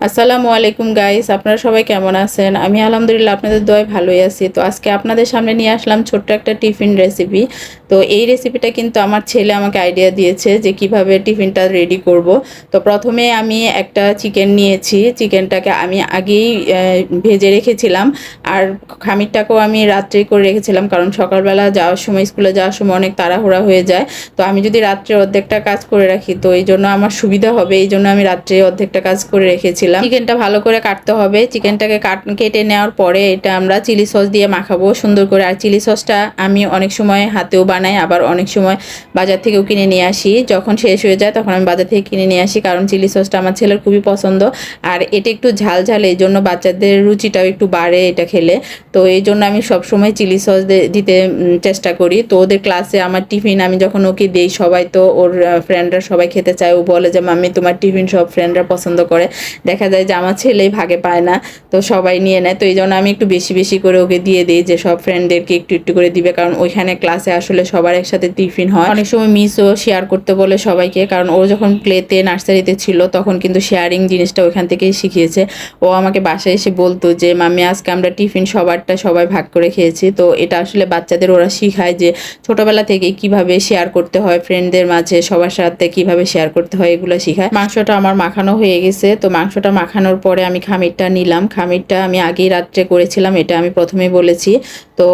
আসসালামু আলাইকুম গাইস আপনারা সবাই কেমন আছেন? আমি আলহামদুলিল্লাহ, আপনাদের দয় ভালোই আছি। তো আজকে আপনাদের সামনে নিয়ে আসলাম ছোট্ট একটা টিফিন রেসিপি তো এই রেসিপিটা কিন্তু আমার ছেলে আমাকে আইডিয়া দিয়েছে যে কীভাবে টিফিনটা রেডি করব। তো প্রথমে আমি একটা চিকেন নিয়েছি চিকেনটাকে আমি আগেই ভেজে রেখেছিলাম। আর খামিরটাকেও আমি রাত্রেই করে রেখেছিলাম, কারণ সকালবেলা যাওয়ার সময়, স্কুলে যাওয়ার সময় অনেক তাড়াহুড়া হয়ে যায়। তো আমি যদি রাত্রে অর্ধেকটা কাজ করে রাখি, তো এই জন্য আমার সুবিধা হবে, এই জন্য আমি রাত্রে অর্ধেকটা কাজ করে রেখেছিলাম। চিকেনটা ভালো করে কাটতে হবে। চিকেনটাকে কাট, কেটে নেওয়ার পরে এটা আমরা চিলি সস দিয়ে মাখাবো সুন্দর করে। আর চিলি সসটা আমি অনেক সময় হাতেও বানাই, আবার অনেক সময় বাজার থেকেও কিনে নিয়ে আসি। যখন শেষ হয়ে যায় তখন আমি বাজার থেকে কিনে নিয়ে আসি, কারণ চিলি সসটা আমার ছেলের খুবই পছন্দ। আর এটা একটু ঝাল ঝাল, এই জন্য বাচ্চাদের রুচিটাও একটু বাড়ে এটা খেলে। তো এই জন্য আমি সবসময় চিলি সস দিতে চেষ্টা করি। তো ওদের ক্লাসে আমার টিফিন আমি যখন ওকে দিই, সবাই তো ওর ফ্রেন্ডরা সবাই খেতে চায়। ও বলে যে, মাম্মি, তোমার টিফিন সব ফ্রেন্ডরা পছন্দ করে। দেখা যায় যে, আমার ছেলেই ভাগে পায় না, তো সবাই নিয়ে নেয়। তো এই জন্য আমি একটু বেশি বেশি করে ওকে দিয়ে দিই যে, সব ফ্রেন্ডদেরকে একটু একটু করে দিবে। কারণ ওইখানে ক্লাসে আসলে সবার একসাথে টিফিন হয়। অনেক সময় মিসও শেয়ার করতে বলে সবাইকে, কারণ ও যখন প্লেতে নার্সারিতে ছিল, তখন কিন্তু শেয়ারিং জিনিসটা ওইখান থেকেই শিখিয়েছে। ও আমাকে বাসায় এসে বলতো যে মামি আজকে আমরা টিফিন সবারটা সবাই ভাগ করে খেয়েছি। তো এটা আসলে বাচ্চাদের ওরা শিখায় যে, ছোটবেলা থেকে কীভাবে শেয়ার করতে হয় ফ্রেন্ডদের মাঝে, সবার সাথে কীভাবে শেয়ার করতে হয়, এগুলো শিখায়। মাংসটা আমার মাখানো হয়ে গেছে, তো মাংসটা মাখানোর পরে আমি খামিরটা নিলাম। খামিরটা আমি আগেই রাত্রে করেছিলাম, এটা আমি প্রথমেই বলেছি। তো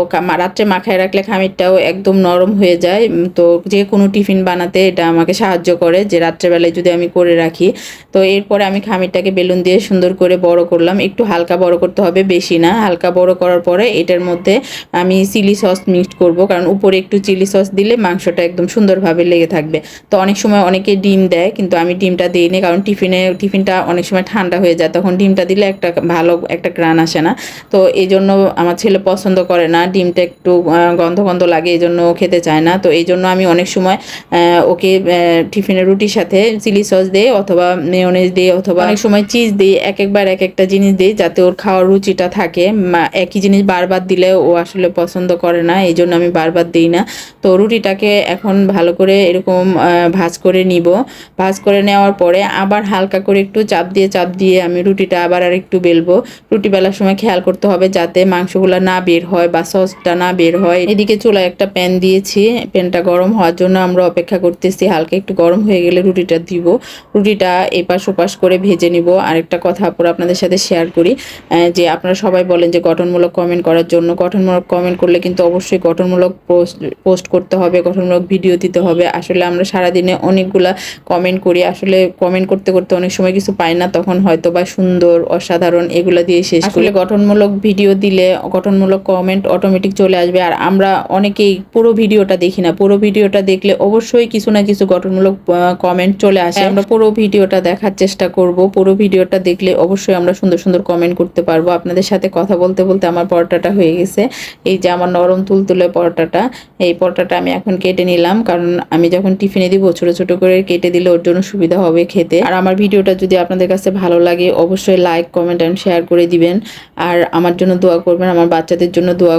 রাত্রে মাখায় রাখলে খামিরটাও একদম নরম হয়ে যায়। তো যে কোনো টিফিন বানাতে এটা আমাকে সাহায্য করে যে রাত্রেবেলায় যদি আমি করে রাখি। তো এরপরে আমি খামিরটাকে বেলুন দিয়ে সুন্দর করে বড় করলাম। একটু হালকা বড় করতে হবে, বেশি না। হালকা বড় করার পরে এটার মধ্যে আমি চিলি সস মিক্সড করব। কারণ উপরে একটু চিলি সস দিলে মাংসটা একদম সুন্দরভাবে লেগে থাকবে। তো অনেক সময় অনেকে ডিম দেয়, কিন্তু আমি ডিমটা দিইনি। কারণ টিফিনে, টিফিনটা অনেক সময় ঠান্ডা হয়ে যায়। তখন ডিমটা দিলে একটা ভালো একটা গ্রান আসে না। তো এই জন্য আমার ছেলে পছন্দ করে না। ডিমটা একটু গন্ধ গন্ধ লাগে এই জন্য খেতে চায় না। তো এই জন্য আমি অনেক সময় ওকে টিফিনের রুটির সাথে চিলি সস দিই অথবা মেয়নেজ দিই অথবা অনেক সময় চিজ দিই এক একবার এক একটা জিনিস দিই যাতে ওর খাওয়ার রুচিটা থাকে। একই জিনিস বারবার দিলে ও আসলে পছন্দ করে না এই জন্য আমি বারবার দিই না। তো রুটিটাকে এখন ভালো করে এরকম ভাজ করে নিব। ভাজ করে নেওয়ার পরে আবার হালকা করে একটু চাপ দিয়ে চাপ দিয়ে আমি রুটিটা আবার আর একটু বেলবো। রুটি বেলার সময় খেয়াল করতে হবে যাতে মাংসগুলো না বের হয় বা সসটা না বের হয়। এদিকে চুলায় একটা প্যান দিয়েছি। প্যানটা গরম হওয়ার জন্য আমরা অপেক্ষা করতেছি, হালকা একটু গরম হয়ে গেলে রুটিটা দিব। রুটিটা এপাশ ওপাশ করে ভেজে নিব। আরেকটা কথা পুরো আপনাদের সাথে শেয়ার করি যে আপনারা সবাই বলেন যে গঠনমূলক কমেন্ট করার জন্য। গঠনমূলক কমেন্ট করলে কিন্তু অবশ্যই গঠনমূলক পোস্ট পোস্ট করতে হবে, গঠনমূলক ভিডিও দিতে হবে। আসলে আমরা সারাদিনে অনেকগুলা কমেন্ট করি। আসলে কমেন্ট করতে করতে অনেক সময় কিছু পাই না, তখন হয়তো বা সুন্দর, অসাধারণ এগুলা দিয়ে শেষ আসলে গঠনমূলক ভিডিও দিলে, গঠনমূলক কমেন্ট অটোমেটিক চলে আসবে। আর আমরা অনেকেই পুরো ভিডিওটা দেখি না। পুরো ভিডিওটা দেখলে অবশ্যই কিছু না কিছু গঠনমূলক কমেন্ট চলে আসে। আমরা পুরো ভিডিওটা দেখার চেষ্টা করব। পুরো ভিডিওটা দেখলে অবশ্যই আমরা সুন্দর সুন্দর কমেন্ট করতে পারব। আপনাদের সাথে কথা বলতে বলতে আমার পরোটাটা হয়ে গেছে। এই যে আমার নরম তুলতুলে পরোটাটা এই পরোটাটা আমি এখন কেটে নিলাম। কারণ আমি যখন টিফিনে দিব ছোট ছোট করে কেটে দিলে ওর জন্য সুবিধা হবে খেতে। আর আমার ভিডিওটা যদি আপনাদের কাছে ভালো লাগে অবশ্যই লাইক কমেন্ট অ্যান্ড শেয়ার করে দিবেন। আর আমার জন্য দোয়া করবেন আমার বাচ্চাদের জন্য দোয়া